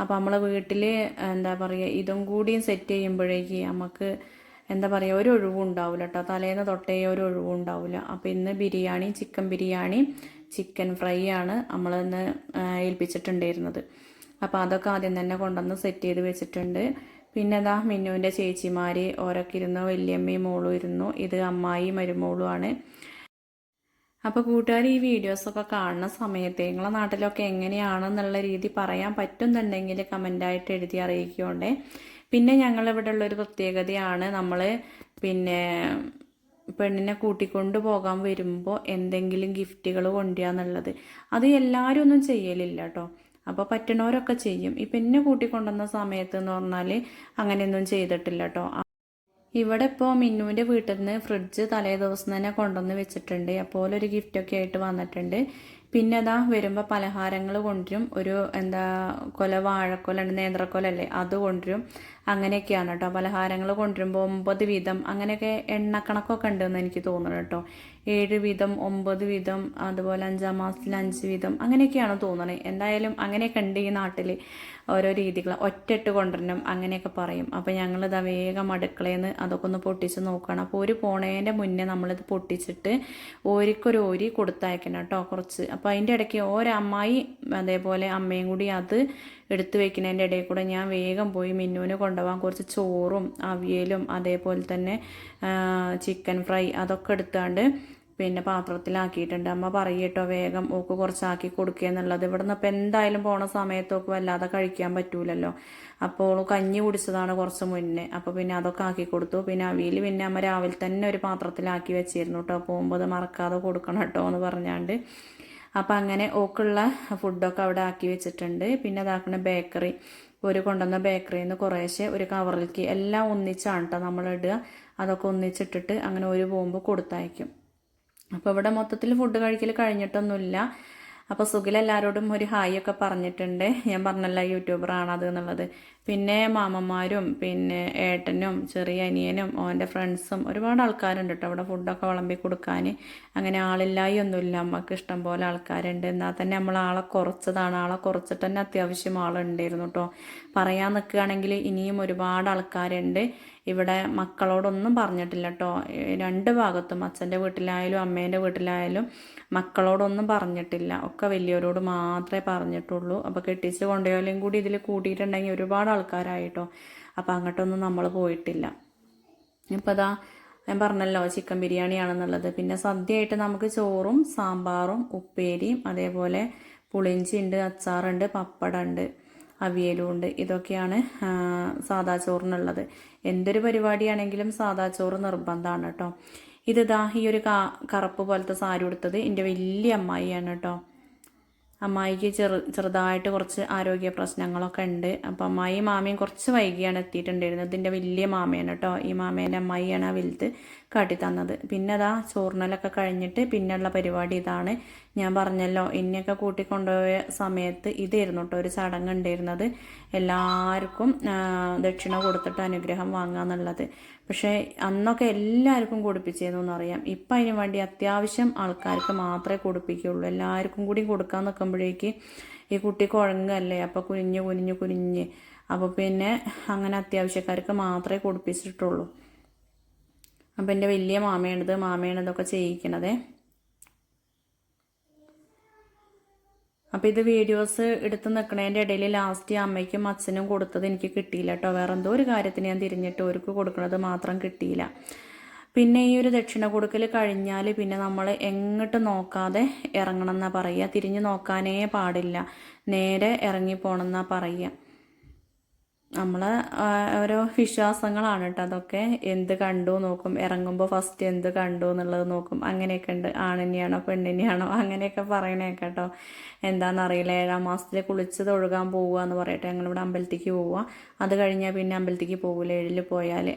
അപ്പോൾ നമ്മളെ വീട്ടിൽ എന്താ പറയുക ഇതും കൂടിയും സെറ്റ് ചെയ്യുമ്പോഴേക്ക് നമുക്ക് എന്താ പറയുക ഒരു ഒഴിവും ഉണ്ടാവില്ല കേട്ടോ തലേന്ന് തൊട്ടേ ഒരു ഒഴിവും ഉണ്ടാവില്ല അപ്പോൾ ഇന്ന് biryani chicken biryani chicken fry ആണ് നമ്മളിന്ന് ഏൽപ്പിച്ചിട്ടുണ്ടായിരുന്നത്. അപ്പോൾ അതൊക്കെ ആദ്യം തന്നെ കൊണ്ടുവന്ന് സെറ്റ് ചെയ്ത് വെച്ചിട്ടുണ്ട്. പിന്നെ എന്താ മിന്നുവിന്റെ ചേച്ചിമാർ ഓരൊക്കെ ഇരുന്നു വല്യമ്മയും മോളും ഇരുന്നു. ഇത് അമ്മായി മരുമോളും ആണ്. അപ്പോൾ കൂട്ടുകാർ ഈ വീഡിയോസൊക്കെ കാണുന്ന സമയത്ത് നിങ്ങളെ നാട്ടിലൊക്കെ എങ്ങനെയാണെന്നുള്ള രീതി പറയാൻ പറ്റുന്നുണ്ടെങ്കിൽ കമന്റായിട്ട് എഴുതി അറിയിക്കുകൊണ്ടേ പിന്നെ ഞങ്ങളിവിടെ ഉള്ളൊരു പ്രത്യേകതയാണ് നമ്മൾ പിന്നെ പെണ്ണിനെ കൂട്ടിക്കൊണ്ട് പോകാൻ വരുമ്പോൾ എന്തെങ്കിലും ഗിഫ്റ്റുകൾ കൊണ്ടുവന്നുള്ളത് അത് എല്ലാവരും ഒന്നും ചെയ്യലില്ല കേട്ടോ അപ്പോൾ പറ്റണവരൊക്കെ ചെയ്യും. ഇപ്പം എന്നെ കൂട്ടിക്കൊണ്ടുവന്ന സമയത്ത് എന്ന് പറഞ്ഞാൽ അങ്ങനെയൊന്നും ചെയ്തിട്ടില്ല കേട്ടോ ഇവിടെ ഇപ്പോൾ മിന്നുവിന്റെ വീട്ടിൽ നിന്ന് ഫ്രിഡ്ജ് തലേ ദിവസം തന്നെ കൊണ്ടുവന്ന് വെച്ചിട്ടുണ്ട്. അപ്പോൾ ഒരു ഗിഫ്റ്റൊക്കെ ആയിട്ട് വന്നിട്ടുണ്ട്. പിന്നെ അതാ വരുമ്പോൾ പലഹാരങ്ങൾ കൊണ്ടുവരും. ഒരു എന്താ കൊല വാഴക്കൊല നേന്ത്രക്കൊലല്ലേ അത് കൊണ്ടുവരും. അങ്ങനെയൊക്കെയാണ് കേട്ടോ. പലഹാരങ്ങൾ കൊണ്ടുവരുമ്പോൾ ഒമ്പത് വീതം അങ്ങനെയൊക്കെ എണ്ണക്കണക്കൊക്കെ ഉണ്ടെന്ന് എനിക്ക് തോന്നുന്നു കേട്ടോ. ഏഴ് വീതം ഒമ്പത് വീതം അതുപോലെ അഞ്ചാം മാസത്തിൽ അഞ്ച് വീതം അങ്ങനെയൊക്കെയാണ് തോന്നുന്നത് എന്തായാലും അങ്ങനെയൊക്കെ ഉണ്ട് ഈ നാട്ടിൽ ഓരോ രീതികൾ ഒറ്റട്ട് കൊണ്ടുവരണം അങ്ങനെയൊക്കെ പറയും. അപ്പോൾ ഞങ്ങളിത് വേഗം അടുക്കളയിൽ നിന്ന് അതൊക്കെ ഒന്ന് പൊട്ടിച്ച് നോക്കണം. അപ്പോൾ ഒരു പോണേന്റെ മുന്നേ നമ്മളിത് പൊട്ടിച്ചിട്ട് ഓരിക്കൊരു ഓരി കൊടുത്തയക്കണം കേട്ടോ കുറച്ച്. അപ്പോൾ അതിന്റെ ഇടയ്ക്ക് ഒരമ്മായി അതേപോലെ അമ്മയും കൂടി അത് എടുത്തു വെക്കുന്നതിന്റെ ഇടയിൽ കൂടെ ഞാൻ വേഗം പോയി മിന്നുവിന് കൊണ്ടുപോകാൻ കുറച്ച് ചോറും അവിയലും അതേപോലെ തന്നെ ചിക്കൻ ഫ്രൈ അതൊക്കെ എടുത്താണ്ട് പിന്നെ പാത്രത്തിലാക്കിയിട്ടുണ്ട്. അമ്മ പറയട്ടോ വേഗം ഓക്ക് കുറച്ചാക്കി കൊടുക്കുക എന്നുള്ളത്. ഇവിടെ നിന്ന് ഇപ്പം എന്തായാലും പോണ സമയത്തൊക്കെ വല്ലാതെ കഴിക്കാൻ പറ്റൂലല്ലോ. അപ്പോൾ കഞ്ഞി കുടിച്ചതാണ് കുറച്ച് മുന്നേ. അപ്പോൾ പിന്നെ അതൊക്കെ ആക്കി കൊടുത്തു. പിന്നെ അവിയിൽ പിന്നെ അമ്മ രാവിലെ തന്നെ ഒരു പാത്രത്തിലാക്കി വെച്ചിരുന്നു കേട്ടോ. പോകുമ്പോൾ അത് മറക്കാതെ കൊടുക്കണം കേട്ടോ എന്ന് പറഞ്ഞാണ്ട്. അപ്പം അങ്ങനെ ഓക്കുള്ള ഫുഡൊക്കെ അവിടെ ആക്കി വെച്ചിട്ടുണ്ട്. പിന്നെ അതാക്കുന്ന ബേക്കറി ഒരു കൊണ്ടുവന്ന ബേക്കറിയിൽ നിന്ന് കുറേശ്ശെ ഒരു കവറിലേക്ക് എല്ലാം ഒന്നിച്ചാണ് കേട്ടോ നമ്മൾ അതൊക്കെ ഒന്നിച്ചിട്ടിട്ട് അങ്ങനെ ഒരു ബോംബ് കൊടുത്തയക്കും. അപ്പോൾ ഇവിടെ മൊത്തത്തിൽ ഫുഡ് കഴിക്കൽ കഴിഞ്ഞിട്ടൊന്നുമില്ല. അപ്പോൾ സുഖിലെല്ലാവരോടും ഒരു ഹായ് ഒക്കെ പറഞ്ഞിട്ടുണ്ട്. ഞാൻ പറഞ്ഞല്ല യൂട്യൂബറാണ് അത് എന്നുള്ളത്. പിന്നെ മാമന്മാരും പിന്നെ ഏട്ടനും ചെറിയ അനിയനും ഓന്റെ ഫ്രണ്ട്സും ഒരുപാട് ആൾക്കാരുണ്ട് കേട്ടോ അവിടെ ഫുഡൊക്കെ വിളമ്പി കൊടുക്കാൻ അങ്ങനെ ആളില്ലായി ഒന്നുമില്ല. നമുക്ക് ഇഷ്ടം പോലെ ആൾക്കാരുണ്ട്. എന്നാൽ തന്നെ നമ്മൾ ആളെ കുറച്ചതാണ്. ആളെ കുറച്ചിട്ട് തന്നെ അത്യാവശ്യം ആളുണ്ടായിരുന്നു കേട്ടോ പറയാൻ നിൽക്കുകയാണെങ്കിൽ ഇനിയും ഒരുപാട് ആൾക്കാരുണ്ട്. ഇവിടെ മക്കളോടൊന്നും പറഞ്ഞിട്ടില്ല കേട്ടോ രണ്ട് ഭാഗത്തും അച്ഛന്റെ വീട്ടിലായാലും അമ്മേന്റെ വീട്ടിലായാലും മക്കളോടൊന്നും പറഞ്ഞിട്ടില്ല. ഒക്കെ വലിയവരോട് മാത്രമേ പറഞ്ഞിട്ടുള്ളൂ. അപ്പോൾ കെട്ടിച്ച് കൊണ്ടുപോയാലും കൂടി ഇതിൽ കൂട്ടിയിട്ടുണ്ടെങ്കിൽ ഒരുപാട് ആൾക്കാരായിട്ടോ. അപ്പോൾ അങ്ങോട്ടൊന്നും നമ്മൾ പോയിട്ടില്ല. ഇപ്പോൾ അതാ ഞാൻ പറഞ്ഞല്ലോ ചിക്കൻ ബിരിയാണിയാണെന്നുള്ളത്. പിന്നെ സദ്യയായിട്ട് നമുക്ക് ചോറും സാമ്പാറും ഉപ്പേരിയും അതേപോലെ പുളിഞ്ചി ഉണ്ട് അച്ചാറുണ്ട് പപ്പടമുണ്ട്. അവിയലും ഉണ്ട്. ഇതൊക്കെയാണ് സാദാ ചോറിനുള്ളത്. എന്തൊരു പരിപാടിയാണെങ്കിലും സാദാ ചോറ് നിർബന്ധമാണ് കേട്ടോ ഇതാ ഈ ഒരു കറുപ്പ് പോലത്തെ സാരി ഉടുത്തത് എന്റെ വലിയ അമ്മായിയാണ് കേട്ടോ അമ്മായിക്ക് ചെറു ചെറുതായിട്ട് കുറച്ച് ആരോഗ്യ പ്രശ്നങ്ങളൊക്കെ ഉണ്ട്. അപ്പം അമ്മായി മാമയും കുറച്ച് വൈകിയാണ് എത്തിയിട്ടുണ്ടായിരുന്നത്. ഇതിന്റെ വലിയ മാമയാണ് കേട്ടോ ഈ മാമേന്റെ അമ്മായിയാണ് ആ വലുത് കാട്ടി തന്നത് പിന്നെ അതാ ചോറിനലൊക്കെ കഴിഞ്ഞിട്ട് പിന്നെയുള്ള പരിപാടി ഇതാണ്. ഞാൻ പറഞ്ഞല്ലോ എന്നെയൊക്കെ കൂട്ടിക്കൊണ്ടുപോയ സമയത്ത് ഇതായിരുന്നു കേട്ടോ ഒരു ചടങ്ങ് ഉണ്ടായിരുന്നത്. എല്ലാവർക്കും ദക്ഷിണ കൊടുത്തിട്ട് അനുഗ്രഹം വാങ്ങുക എന്നുള്ളത് പക്ഷേ അന്നൊക്കെ എല്ലാവർക്കും കൊടുപ്പിച്ചിരുന്നു അറിയാം ഇപ്പം അതിന് വേണ്ടി അത്യാവശ്യം ആൾക്കാർക്ക് മാത്രമേ കൊടുപ്പിക്കുകയുള്ളൂ. എല്ലാവർക്കും കൂടി കൊടുക്കാൻ നിൽക്കുമ്പോഴേക്ക് ഈ കുട്ടി കുഴങ്ങല്ലേ അപ്പോൾ കുനിഞ്ഞ് കുനിഞ്ഞ് കുനിഞ്ഞ്. അപ്പോൾ പിന്നെ അങ്ങനെ അത്യാവശ്യക്കാർക്ക് മാത്രമേ കൊടുപ്പിച്ചിട്ടുള്ളൂ. അപ്പം എന്റെ വലിയ മാമയാണിത്. മാമയാണ് ഇതൊക്കെ ചെയ്യിക്കണതേ. അപ്പോൾ ഇത് വീഡിയോസ് എടുത്ത് നിൽക്കുന്നതിന്റെ ഇടയിൽ ലാസ്റ്റ് അമ്മയ്ക്കും അച്ഛനും കൊടുത്തത് എനിക്ക് കിട്ടിയില്ല കേട്ടോ വേറെ എന്തോ ഒരു കാര്യത്തിന് ഞാൻ തിരിഞ്ഞിട്ട് അവർക്ക് കൊടുക്കുന്നത് മാത്രം കിട്ടിയില്ല. പിന്നെ ഈ ഒരു ദക്ഷിണ കൊടുക്കൽ കഴിഞ്ഞാൽ പിന്നെ നമ്മൾ എങ്ങോട്ട് നോക്കാതെ ഇറങ്ങണം എന്നാണ് പറയുക തിരിഞ്ഞ് നോക്കാനേ പാടില്ല. നേരെ ഇറങ്ങി പറയുക നമ്മളെ ഓരോ വിശ്വാസങ്ങളാണ് കേട്ടോ അതൊക്കെ. എന്ത് കണ്ടു നോക്കും. ഇറങ്ങുമ്പോൾ ഫസ്റ്റ് എന്ത് കണ്ടു എന്നുള്ളത് നോക്കും. അങ്ങനെയൊക്കെ ഉണ്ട്. ആണിനെയാണോ പെണ്ണിനെയാണോ അങ്ങനെയൊക്കെ പറയണേ കേട്ടോ എന്താണെന്നറിയില്ല ഏഴാം മാസത്തിൽ കുളിച്ച് തൊഴുകാൻ പോവുക എന്ന് പറയട്ടെ. ഞങ്ങളിവിടെ അമ്പലത്തേക്ക് പോവുക. അത് കഴിഞ്ഞാൽ പിന്നെ അമ്പലത്തേക്ക് പോകില്ല ഏഴിൽ പോയാൽ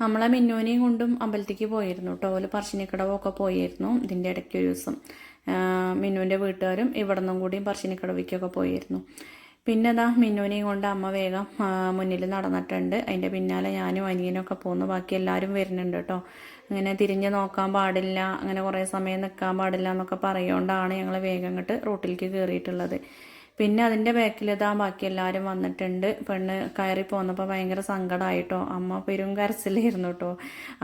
നമ്മളെ മിന്നോനെയും കൊണ്ടും അമ്പലത്തേക്ക് പോയിരുന്നു കേട്ടോ ഓൽ പറശ്ശിനിക്കടവൊക്കെ പോയിരുന്നു ഇതിന്റെ ഇടയ്ക്ക് ഒരു ദിവസം. മിന്നുവിന്റെ വീട്ടുകാരും ഇവിടെ നിന്നും കൂടിയും പറശ്ശിനിക്കടവിക്കൊക്കെ പോയിരുന്നു. പിന്നെ അതാ മിന്നുവിനെയും കൊണ്ട് അമ്മ വേഗം മുന്നിൽ നടന്നിട്ടുണ്ട്. അതിന്റെ പിന്നാലെ ഞാനും അനിയനൊക്കെ പോന്നു ബാക്കി എല്ലാവരും വരുന്നുണ്ട് കേട്ടോ. അങ്ങനെ തിരിഞ്ഞ് നോക്കാൻ പാടില്ല. അങ്ങനെ കുറേ സമയം നിൽക്കാൻ പാടില്ല എന്നൊക്കെ പറയുകൊണ്ടാണ് ഞങ്ങൾ വേഗം അങ്ങോട്ട് റൂട്ടിലേക്ക് കയറിയിട്ടുള്ളത് പിന്നെ അതിന്റെ ബാക്കിൽ ഇതാ ബാക്കി എല്ലാവരും വന്നിട്ടുണ്ട്. പെണ്ണ് കയറി പോന്നപ്പോൾ ഭയങ്കര സങ്കടമായിട്ടോ അമ്മ പെരും കരച്ചിലായിരുന്നു കേട്ടോ.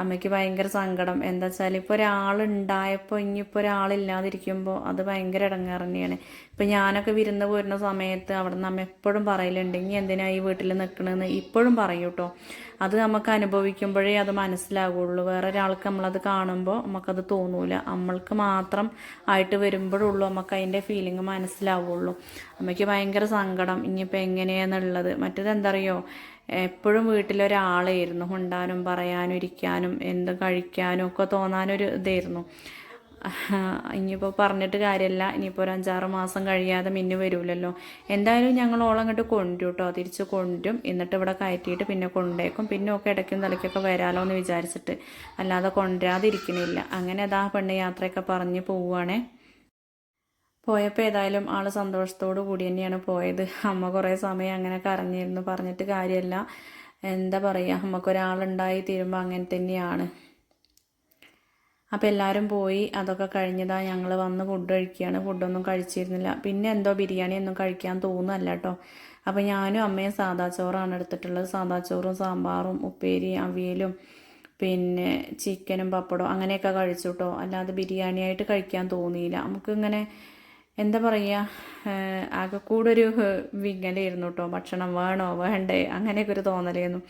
അമ്മയ്ക്ക് ഭയങ്കര സങ്കടം. എന്താ വെച്ചാൽ ഇപ്പോൾ ഒരാളുണ്ടായപ്പോൾ ഇനിയിപ്പോൾ ഒരാളില്ലാതിരിക്കുമ്പോൾ അത് ഭയങ്കര ഇടങ്ങാറ് തന്നെയാണ്. ഇപ്പം ഞാനൊക്കെ വിരുന്ന് പോരുന്ന സമയത്ത് അവിടെ നിന്ന് അമ്മ എപ്പോഴും പറയലുണ്ട് ഇനി എന്തിനാ ഈ വീട്ടിൽ നിൽക്കണമെന്ന് ഇപ്പോഴും പറയും കേട്ടോ. അത് നമുക്ക് അനുഭവിക്കുമ്പോഴേ അത് മനസ്സിലാകുള്ളൂ വേറെ ഒരാൾക്ക് നമ്മളത് കാണുമ്പോൾ നമുക്കത് തോന്നൂല. നമ്മൾക്ക് മാത്രം ആയിട്ട് വരുമ്പോഴുള്ളൂ നമുക്ക് അതിന്റെ ഫീലിംഗ് മനസ്സിലാവുള്ളൂ. അമ്മയ്ക്ക് ഭയങ്കര സങ്കടം ഇനിയിപ്പോൾ എങ്ങനെയാണെന്നുള്ളത് മറ്റേത് എന്തറിയോ? എപ്പോഴും വീട്ടിലൊരാളായിരുന്നു. ഉണ്ടാനും പറയാനും ഇരിക്കാനും എന്ത് കഴിക്കാനും ഒക്കെ തോന്നാനൊരു ഇതായിരുന്നു. ഇനിയിപ്പോൾ പറഞ്ഞിട്ട് കാര്യമല്ല ഇനിയിപ്പോൾ ഒരു അഞ്ചാറ് മാസം കഴിയാതെ മിന്നു വരൂലല്ലോ. എന്തായാലും ഞങ്ങൾ ഓളങ്ങോട്ട് കൊണ്ടു കേട്ടോ തിരിച്ച് കൊണ്ടും എന്നിട്ട് ഇവിടെ കയറ്റിയിട്ട് പിന്നെ കൊണ്ടേക്കും. പിന്നെ ഒക്കെ ഇടയ്ക്കും തലയ്ക്കൊക്കെ വരാലോ എന്ന് വിചാരിച്ചിട്ട്. അല്ലാതെ കൊണ്ടുവരാതിരിക്കണില്ല. അങ്ങനെ അതാ പെണ്ണ് യാത്രയൊക്കെ പറഞ്ഞ് പോവുകയാണേ പോയപ്പോൾ ഏതായാലും ആൾ സന്തോഷത്തോടു കൂടി തന്നെയാണ് പോയത്. അമ്മ കുറേ സമയം അങ്ങനെ കരഞ്ഞിരുന്നു. പറഞ്ഞിട്ട് കാര്യമല്ല എന്താ പറയുക നമുക്കൊരാളുണ്ടായി തീരുമ്പോൾ അങ്ങനെ തന്നെയാണ്. അപ്പോൾ എല്ലാവരും പോയി അതൊക്കെ കഴിഞ്ഞതാ ഞങ്ങൾ വന്ന് ഫുഡ് കഴിക്കുകയാണ് ഫുഡൊന്നും കഴിച്ചിരുന്നില്ല. പിന്നെ എന്തോ ബിരിയാണി ഒന്നും കഴിക്കാൻ തോന്നുന്നല്ല കേട്ടോ. അപ്പോൾ ഞാനും അമ്മയും സാദാ ചോറാണ് എടുത്തിട്ടുള്ളത്. സാദാ ചോറും സാമ്പാറും ഉപ്പേരി അവിയലും പിന്നെ ചിക്കനും പപ്പടവും അങ്ങനെയൊക്കെ കഴിച്ചു കേട്ടോ. അല്ലാതെ ബിരിയാണിയായിട്ട് കഴിക്കാൻ തോന്നിയില്ല. നമുക്കിങ്ങനെ എന്താ പറയുക ആകെ കൂടെ ഒരു വിങ്ങലായിരുന്നു കേട്ടോ. ഭക്ഷണം വേണോ വേണ്ടേ? അങ്ങനെയൊക്കെ ഒരു തോന്നലായിരുന്നു.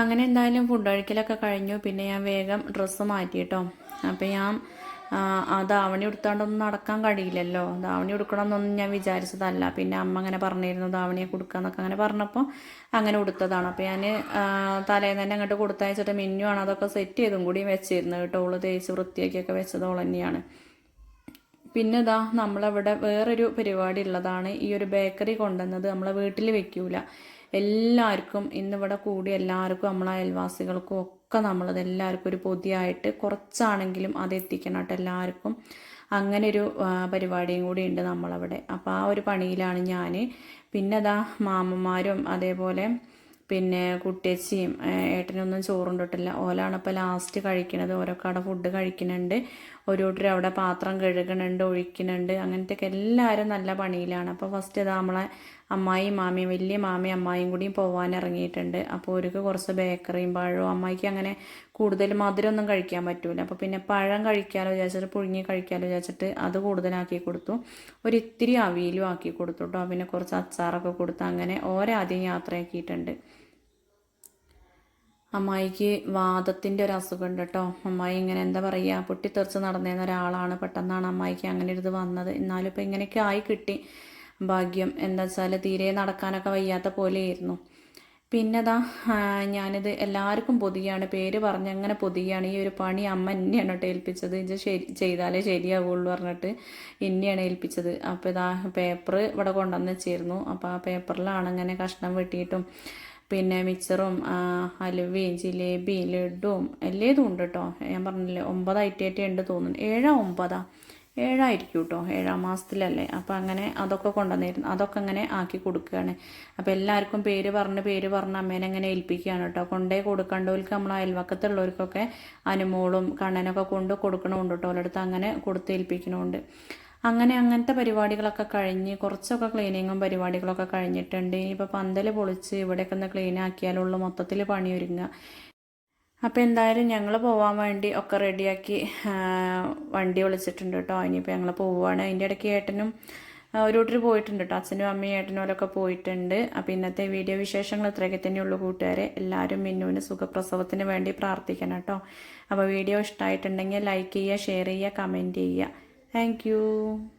അങ്ങനെ എന്തായാലും ഫുഡ് കഴിക്കലൊക്കെ കഴിഞ്ഞു. പിന്നെ ഞാൻ വേഗം ഡ്രസ്സ് മാറ്റി കേട്ടോ അപ്പം ഞാൻ ആ ധാവണി ഉടുത്താണ്ടൊന്നും നടക്കാൻ കഴിയില്ലല്ലോ. ധാവണി ഉടുക്കണമെന്നൊന്നും ഞാൻ വിചാരിച്ചതല്ല. പിന്നെ അമ്മ അങ്ങനെ പറഞ്ഞിരുന്നു ധാവണിയെ കൊടുക്കാന്നൊക്കെ അങ്ങനെ പറഞ്ഞപ്പോൾ അങ്ങനെ ഉടുത്തതാണ്. അപ്പോൾ ഞാൻ തലേന്ന് തന്നെ അങ്ങോട്ട് കൊടുത്തയച്ചിട്ട് മിന്നുവാണ് അതൊക്കെ സെറ്റ് ചെയ്തും കൂടി വെച്ചിരുന്നു കേട്ടോ. ഓൾ തേച്ച് വൃത്തിയാക്കിയൊക്കെ വെച്ചത് ഓൾ തന്നെയാണ്. പിന്നെ ഇതാ നമ്മളവിടെ വേറൊരു പരിപാടി ഉള്ളതാണ് ഈ ഒരു ബേക്കറി കൊണ്ടുവന്നത്. നമ്മളെ വീട്ടിൽ വെക്കൂല. എല്ലാവർക്കും ഇന്നിവിടെ കൂടി എല്ലാവർക്കും നമ്മളെ അയൽവാസികൾക്കും ഒക്കെ നമ്മളത് എല്ലാവർക്കും ഒരു പൊതിയായിട്ട് കുറച്ചാണെങ്കിലും അത് എത്തിക്കണം കേട്ടോ എല്ലാവർക്കും. അങ്ങനെ ഒരു പരിപാടിയും കൂടി ഉണ്ട് നമ്മളവിടെ. അപ്പോൾ ആ ഒരു പണിയിലാണ് ഞാൻ പിന്നെ അതാ മാമന്മാരും അതേപോലെ പിന്നെ കുട്ടിയച്ചിയും ഏട്ടനൊന്നും ചോറുണ്ടിട്ടില്ല. ഓലാണ് ഇപ്പോൾ ലാസ്റ്റ് കഴിക്കണത്. ഓരോ കട ഫുഡ് കഴിക്കുന്നുണ്ട്. ഓരോരുത്തർ അവിടെ പാത്രം കഴുകണുണ്ട് ഒഴിക്കുന്നുണ്ട്. അങ്ങനത്തെയൊക്കെ എല്ലാവരും നല്ല പണിയിലാണ്. അപ്പോൾ ഫസ്റ്റ് ഇതാ നമ്മളെ അമ്മായിയും മാമിയും വലിയ മാമയും അമ്മായിയും കൂടിയും പോകാൻ ഇറങ്ങിയിട്ടുണ്ട് അപ്പോൾ അവർക്ക് കുറച്ച് ബേക്കറിയും പഴവും അമ്മായിക്ക് അങ്ങനെ കൂടുതൽ മധുരമൊന്നും കഴിക്കാൻ പറ്റൂല. അപ്പോൾ പിന്നെ പഴം കഴിക്കാമല്ലോ വിചാരിച്ചിട്ട് പുഴുങ്ങി കഴിക്കാമല്ലോ വിചാരിച്ചിട്ട് അത് കൂടുതലാക്കി കൊടുത്തു. ഒരിത്തിരി അവിയലും ആക്കി കൊടുത്തു കേട്ടോ പിന്നെ കുറച്ച് അച്ചാറൊക്കെ കൊടുത്ത് അങ്ങനെ ഓരാദ്യം യാത്രയാക്കിയിട്ടുണ്ട്. അമ്മായിക്ക് വാദത്തിന്റെ ഒരു അസുഖം ഉണ്ട് കേട്ടോ അമ്മായി ഇങ്ങനെ എന്താ പറയുക പൊട്ടിത്തെറിച്ച് നടന്നിരുന്ന ഒരാളാണ്. പെട്ടെന്നാണ് അമ്മായിക്ക് അങ്ങനെ ഒരു ഇത് വന്നത്. എന്നാലും ഇപ്പോൾ ഇങ്ങനെയൊക്കെ ആയി കിട്ടി. ഭാഗ്യം. എന്താ വെച്ചാൽ തീരെ നടക്കാനൊക്കെ വയ്യാത്ത പോലെയായിരുന്നു. പിന്നെ അതാ ഞാനിത് എല്ലാവർക്കും പൊതിയാണ്. പേര് പറഞ്ഞ് അങ്ങനെ പൊതിയാണ്. ഈ ഒരു പണി അമ്മ എന്നെയാണ് കേട്ടോ ഏൽപ്പിച്ചത്. ഇത് ശരി ചെയ്താലേ ശരിയാവുള്ളൂ പറഞ്ഞിട്ട് എന്നെയാണ് ഏൽപ്പിച്ചത്. അപ്പോൾ ഇതാ പേപ്പർ ഇവിടെ കൊണ്ടുവന്ന് വെച്ചിരുന്നു. അപ്പോൾ ആ പേപ്പറിലാണ് അങ്ങനെ കഷ്ണം വെട്ടിയിട്ടും പിന്നെ മിക്സറും ഹലുവയും ജിലേബിയും ലഡുവും എല്ലേതും ഉണ്ട് കേട്ടോ. ഞാൻ പറഞ്ഞില്ലേ ഒമ്പതായിട്ടേറ്റേ ഉണ്ട് തോന്നുന്നു ഏഴാ ഒമ്പതാ? ഏഴായിരിക്കും കേട്ടോ ഏഴാം മാസത്തിലല്ലേ? അപ്പോൾ അങ്ങനെ അതൊക്കെ കൊണ്ടുവന്നിരുന്നു. അതൊക്കെ അങ്ങനെ ആക്കി കൊടുക്കുകയാണ്. അപ്പോൾ എല്ലാവർക്കും പേര് പറഞ്ഞ് പേര് പറഞ്ഞ് അമ്മേനെ അങ്ങനെ ഏൽപ്പിക്കുകയാണ് കേട്ടോ. കൊണ്ടേ കൊടുക്കേണ്ടവർക്ക് നമ്മൾ അയൽവക്കത്തുള്ളവർക്കൊക്കെ അനുമോളും കണ്ണനൊക്കെ കൊണ്ട് കൊടുക്കണമുണ്ട് കേട്ടോ. അവരുടെ അങ്ങനെ കൊടുത്തേൽപ്പിക്കണമുണ്ട് അങ്ങനെ അങ്ങനത്തെ പരിപാടികളൊക്കെ കഴിഞ്ഞ് കുറച്ചൊക്കെ ക്ലീനിങ്ങും പരിപാടികളൊക്കെ കഴിഞ്ഞിട്ടുണ്ട്. ഇനിയിപ്പോൾ പന്തൽ പൊളിച്ച് ഇവിടെയൊക്കെ ഒന്ന് ക്ലീൻ ആക്കിയാലുള്ള മൊത്തത്തിൽ പണി ഒരുങ്ങുക അപ്പോൾ എന്തായാലും ഞങ്ങൾ പോകാൻ വേണ്ടി ഒക്കെ റെഡിയാക്കി വണ്ടി വിളിച്ചിട്ടുണ്ട് കേട്ടോ ഇനിയിപ്പോൾ ഞങ്ങൾ പോവുകയാണ് അതിന്റെ ഇടയ്ക്ക് ഏട്ടനും ഒരു കൂട്ടർ പോയിട്ടുണ്ട് കേട്ടോ അച്ഛനും അമ്മയും ഏട്ടനും പോയിട്ടുണ്ട്. അപ്പോൾ ഇന്നത്തെ വീഡിയോ വിശേഷങ്ങൾ ഇത്രയൊക്കെ തന്നെയുള്ളൂ കൂട്ടുകാരെ. എല്ലാവരും മിന്നുവിന് സുഖപ്രസവത്തിന് വേണ്ടി പ്രാർത്ഥിക്കണം കേട്ടോ അപ്പോൾ വീഡിയോ ഇഷ്ടമായിട്ടുണ്ടെങ്കിൽ ലൈക്ക് ചെയ്യുക ഷെയർ ചെയ്യുക കമന്റ് ചെയ്യുക. you.